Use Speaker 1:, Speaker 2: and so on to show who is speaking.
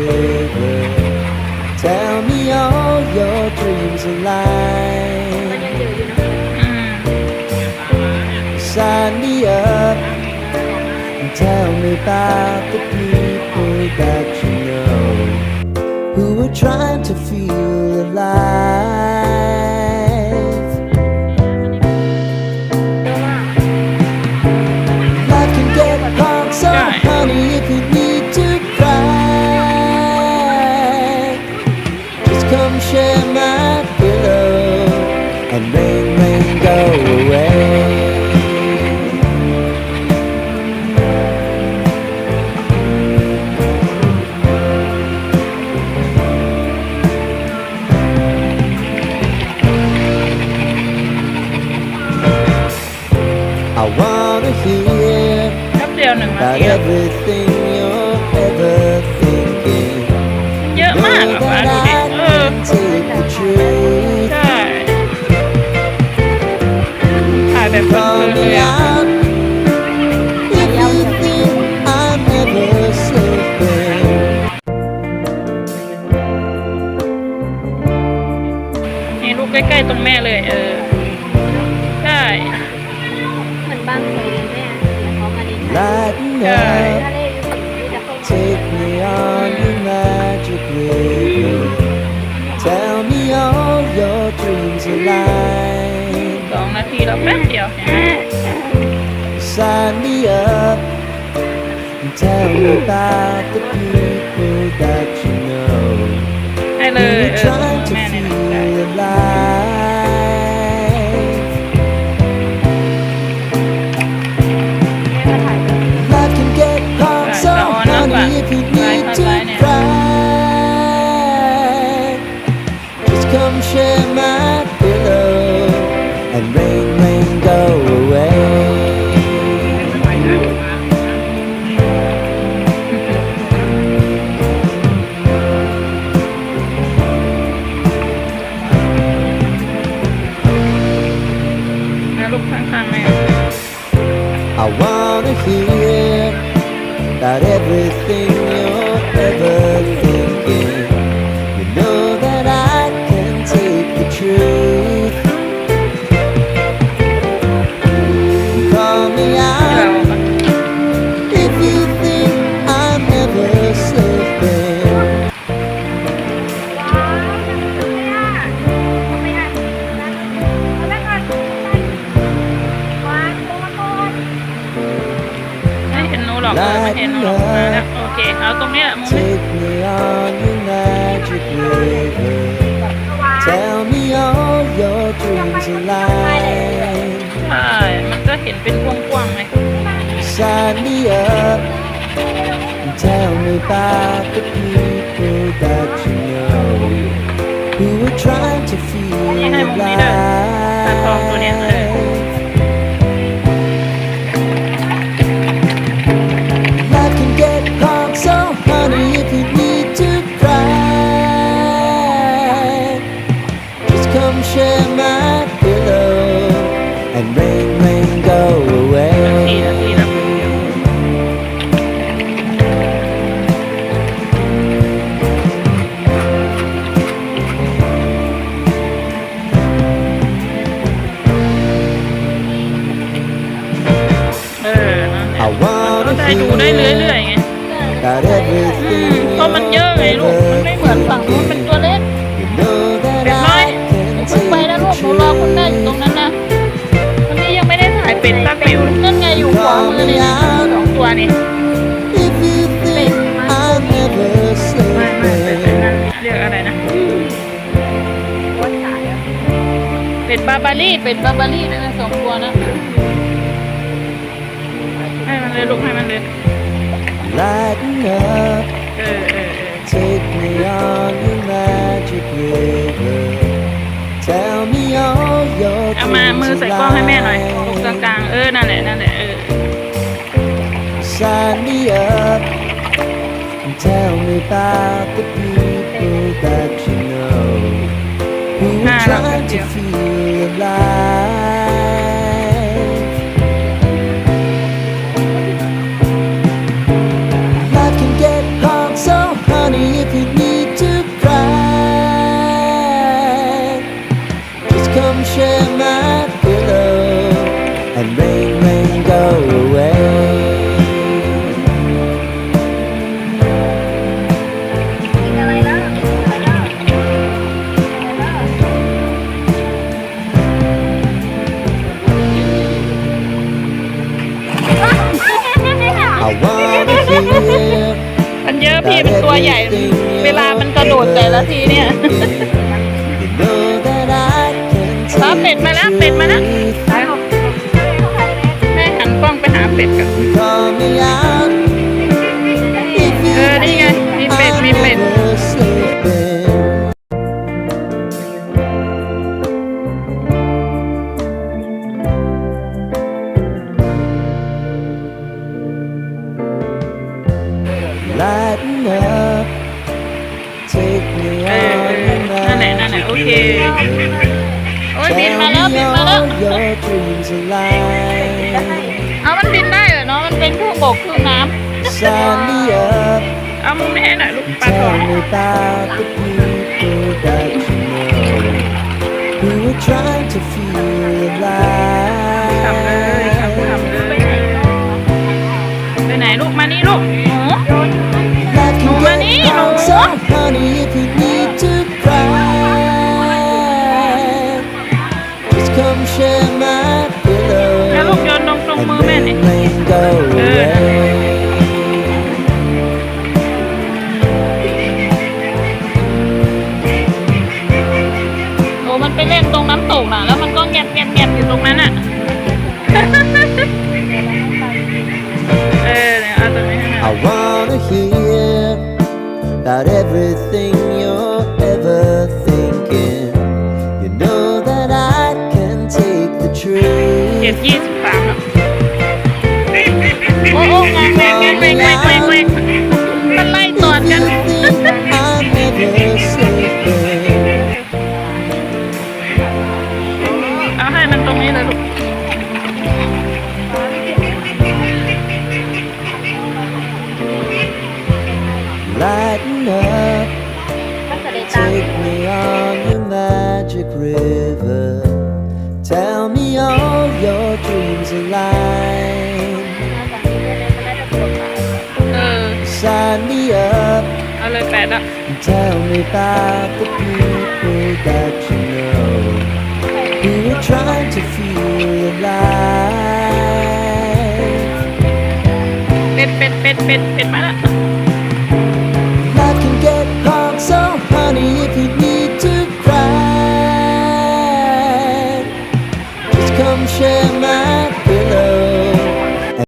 Speaker 1: river. Tell me all your dreams are. Sign me up and tell me about the people that you know who are trying to feel alive. About
Speaker 2: ทีแล้ว
Speaker 1: everything you're ever thinking.
Speaker 2: เยอะมากอะ
Speaker 1: Know
Speaker 2: ป้า
Speaker 1: that
Speaker 2: ดูดิ
Speaker 1: I
Speaker 2: เออ
Speaker 1: can take the truth
Speaker 2: ใช่ถ่ายแบบเพลิน
Speaker 1: from
Speaker 2: ๆเล
Speaker 1: me
Speaker 2: ยอะ
Speaker 1: out. If you think I'm never slipping,
Speaker 2: นี่รูปใกล้ๆตรงแม่เลย เออ ใช่
Speaker 3: เหมือนบ้าน มาดี
Speaker 1: lighten
Speaker 2: Yeah.
Speaker 1: up.
Speaker 3: ทะเลอยู่ตรงนี้แต่เขา
Speaker 1: Take me on your magic river. Tell me all your dreams are lying.
Speaker 2: สองนาทีแล้วแป๊บเดียวเห็นไหม
Speaker 1: Sign me up and tell me about the people that you know
Speaker 2: ให้เล
Speaker 1: who
Speaker 2: ย
Speaker 1: are
Speaker 2: เออ
Speaker 1: trying to
Speaker 2: แม่เนี่ย
Speaker 1: and rain, rain, go away. I wanna hear that everything you think I'm never slipping.
Speaker 2: ไม่เห็นหนูหรอกเออไม่เห็นหนูหรอกมาแล้วโอเค เอาตรงเนี้ยมุมนี้ เห็นเป็นกว้างๆไหม
Speaker 1: Sign me up and tell me about the people that you know who are trying to feel
Speaker 2: Yeah, I'm on it. That's all good, yeah.
Speaker 1: alive. Life
Speaker 2: เรื่อยๆไงอืมเพราะมันเยอะไงลูก มันไม่เหมือนฝั่งนู้นเป็นตัวเล็ก
Speaker 1: You know that
Speaker 2: เป็ดน้อย
Speaker 1: I can
Speaker 2: เพิ่งไปนะลูกหนูรอคุณแม่อยู่ตรงนั้นนะวันนี้ยังไม่ได้ถ่ายเป็ดตาฟิวนั่นไงอยู่ขวามือนี่นะสองตัวนี่
Speaker 1: If you think I'm never
Speaker 2: ไม่ไม่เป็ดเป็ดนั่นเรียกอะไรนะ
Speaker 3: วัดสายอะ
Speaker 2: เป็ดบาบารี่เป็ดบาบารี่นั่นนะสองตัวนะให้มันเลยลูกให้มันเลย
Speaker 1: Lighten up
Speaker 2: เออเออเออ
Speaker 1: Take me on your magic river Tell me all your
Speaker 2: เอามามือ
Speaker 1: dreams
Speaker 2: ใส่กล้องให้แม่หน่อย
Speaker 1: are
Speaker 2: ตรง
Speaker 1: lying.
Speaker 2: กลางๆ เออ นั่นแหละ นั่นแหละ เออ
Speaker 1: Sign me up and tell me about the people that you know who are
Speaker 2: Ah,
Speaker 1: trying to
Speaker 2: yeah.
Speaker 1: feel
Speaker 2: ทีเนี่ย
Speaker 1: รับเป็ดมาแล้วเป็ดมาแล้ว
Speaker 2: แม่หันกล้องไปหาเป็ดกันเออนี่ไงมีเป็ดมีเป็ด โอ้ยบิน
Speaker 1: Tell
Speaker 2: มาแล้ว
Speaker 1: me
Speaker 2: บินมาแล้ว
Speaker 1: all your dreams alive.
Speaker 2: เอามันบินได้เหรอเนาะมันเป็นครึ่งบกครึ่งน้
Speaker 1: Sign me up, ำ
Speaker 2: เอามุมนี้ให้หน่อยลูกปลาทอ
Speaker 1: tell
Speaker 2: ง
Speaker 1: me about the people that you know who are trying to feel
Speaker 2: ทำเลยทำ
Speaker 1: alive.
Speaker 2: ทำเลยไปไหนลูกมานี่ลูก แล้ว
Speaker 1: pillow
Speaker 2: ลูกโยนตรงตรง
Speaker 1: and
Speaker 2: มือแม่นี่
Speaker 1: then rain go away.
Speaker 2: โอ้มันไปเล่นตรงน้ำตกน่ะ แล้วมันก็แงบแงบแงบอยู่ตรงนั้น เจ็ดยี่สิบสามแล้วโอ้โหงงแงงแงงแงงแงงแงงแงงมัน
Speaker 1: tell me about the people that you know who are trying to feel alive.
Speaker 2: เป็ดเป็ดเป็ดเป็ดเป็ดมาละ